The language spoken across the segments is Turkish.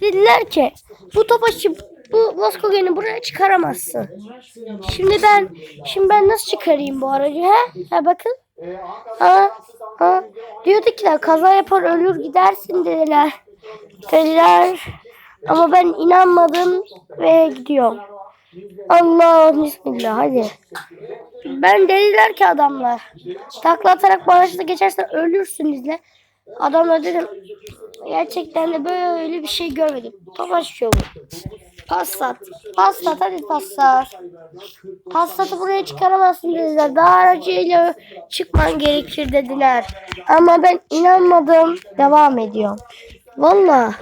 Dediler ki bu topaçı bu Volkswagen'i buraya çıkaramazsın. Şimdi ben şimdi ben nasıl çıkarayım bu aracı he? Ha bakın. Ha, ha. Diyordu ki kaza yapar ölür gidersin dediler. Dediler. Ama ben inanmadım ve gidiyorum. Allah bismillah hadi. Ben dediler ki adamlar. Takla atarak barajda geçersen ölürsün izle. Adamlar dedim gerçekten de böyle bir şey görmedim. Topaş yolu. Passat. Passat hadi Passat. Passat'ı buraya çıkaramazsın dediler. Daha aracıyla çıkman gerekir dediler. Ama ben inanmadım. Devam ediyorum. Valla.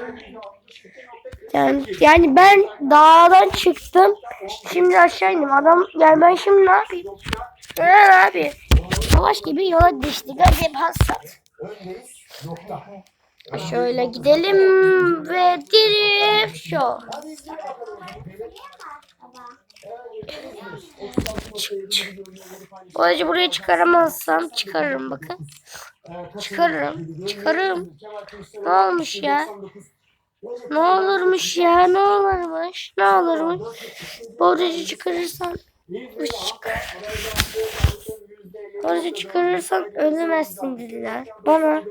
Yani, yani ben dağdan çıktım. Şimdi aşağı indim. Adam yani ben şimdi ne yapayım? Ne abi? Savaş gibi yola düştük. Hadi Passat. Şöyle gidelim ve drift show. Çık, buraya çıkaramazsam çıkarırım bakın. Çıkarırım. Çıkarırım. Ne olmuş ya? Ne olurmuş ya? Ne olurmuş? Ne olurmuş? Aracı çıkarırsan çıkar. Aracı çıkarırsan ölmezsin dediler. Bana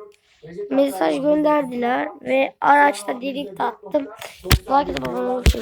mesaj gönderdiler ve araçta drift attım. Belki de babama unuttum.